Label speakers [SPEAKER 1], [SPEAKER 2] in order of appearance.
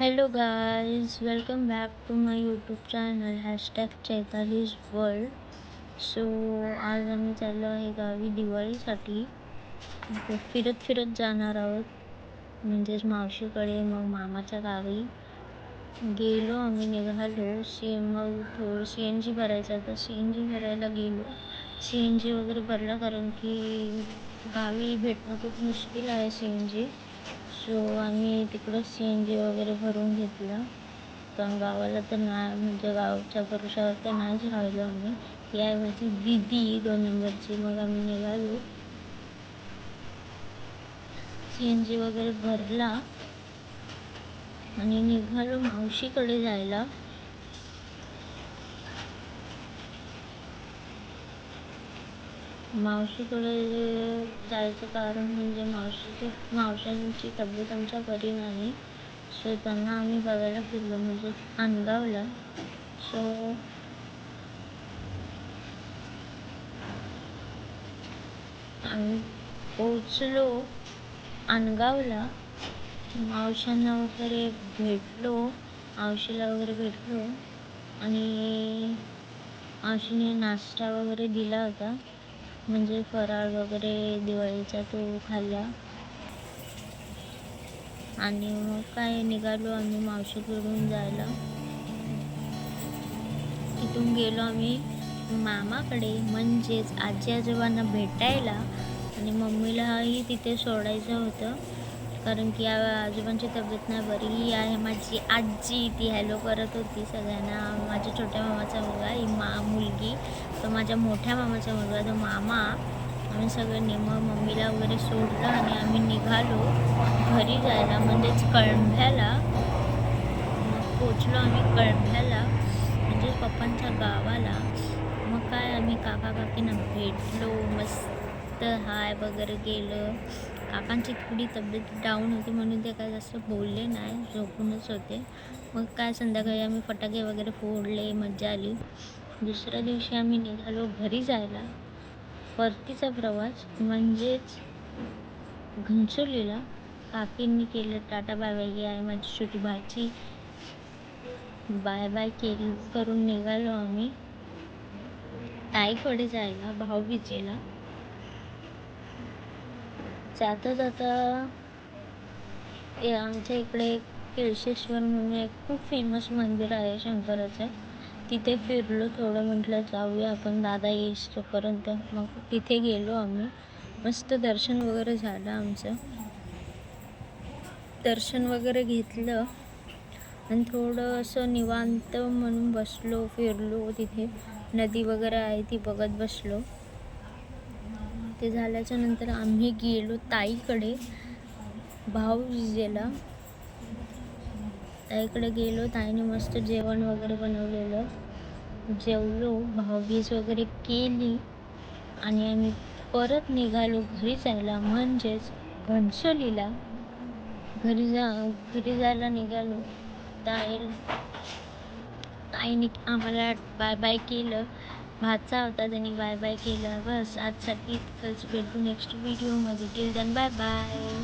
[SPEAKER 1] Hello guys welcome back to my YouTube channel hashtag Chaitali's world so आज आम्ही चाललो आहे गावी दिवाळीसाठी. फिरत फिरत जाणार आहोत. म्हणजेच मावशीकडे मग मामाच्या गावी. गेलो आम्ही निघालो. सी मग थोडं सी एन जी भरायचं तर सी एन जी भरायला गेलो. सी एन जी वगैरे भरलं कारण की गावी भेटणं खूप मुश्किल आहे सी एन जी सो आम्ही तिकडं सी एन जी वगैरे भरून घेतलं. पण गावाला तर नाही म्हणजे गावच्या पुरुषावर तर नाहीच राहिलो आम्ही. ही आहे माझी दिदी दोन नंबरची मग आम्ही निघालो. सी एन जी वगैरे भरला. आणि निघालो मावशीकडे जायला. मावशीकडे जायचं कारण म्हणजे मावशीचे मावशांची तब्येत आमच्या बरी नाही. सो त्यांना आम्ही बघायला फिरलो म्हणजे अनगावला सो आम्ही पोचलो अनगावला मावशांना वगैरे भेटलो मावशीला वगैरे भेटलो. आणि मावशीने नाश्ता वगैरे दिला होता. म्हणजे फराळ वगैरे दिवाळीचा तो खाल्ला. आणि मग काय निघालो आम्ही मावशीकडून जायला. तिथून गेलो आम्ही मामाकडे म्हणजेच आजी आजोबांना भेटायला. आणि मम्मीलाही तिथे सोडायचं होतं. कारण की आजोबांची तब्येत नाही बरी. आहे माझी आजी. ती हॅलो करत होती सगळ्यांना. माझ्या छोट्या मामाचा मुलगा ही मा मुलगी. तो माझ्या मोठ्या मामाचा मुलगा तो मामा. आम्ही सगळे मग मम्मीला वगैरे सोडलं आणि आम्ही निघालो. घरी जायला म्हणजेच कळंभ्याला मग पोचलो आम्ही कळंभ्याला म्हणजे पप्पांच्या गावाला. मग काय आम्ही काका काकींना भेटलो. मस्त हाय वगैरे गेलं काकांची थोडी तब्येत डाऊन होती म्हणून ते काय जास्त बोलले नाही झोपूनच होते. मग काय संध्याकाळी आम्ही फटाके वगैरे फोडले मज्जा आली. दुसऱ्या दिवशी आम्ही निघालो घरी जायला. परतीचा प्रवास म्हणजेच घनसोलीला. काकींनी केलं टाटा बाय बाय आहे माझी छोटी भाची. बाय बाय केली करून निघालो आम्ही. ताईकडे जायला भाऊबीजेला. जाता जाता आमच्या इकडे केळशेश्वर म्हणून एक खूप फेमस मंदिर आहे शंकराचं. तिथे फिरलो थोडं म्हटलं जाऊया आपण दादा येईस्तोपर्यंत मग तिथे गेलो आम्ही. मस्त दर्शन वगैरे झालं आमचं. दर्शन वगैरे घेतलं. आणि थोडं असं निवांत म्हणून बसलो फिरलो तिथे. नदी वगैरे आहे ती बघत बसलो. ते झाल्याच्यानंतर आम्ही गेलो ताईकडे भाऊजीला. ताईकडे गेलो ताईने मस्त जेवण वगैरे बनवलेलं. जेवलो भाऊबीज वगैरे केली आणि आम्ही परत निघालो घरी जायला म्हणजेच घनसोलीला. घरी जा घरी जायला निघालो. ताई ताईने आम्हाला बाय बाय केलं. भाचा होता त्यांनी बाय बाय केलं बस आजसाठी इतकंच भेटू नेक्स्ट व्हिडिओमध्ये टिल दॅन बाय बाय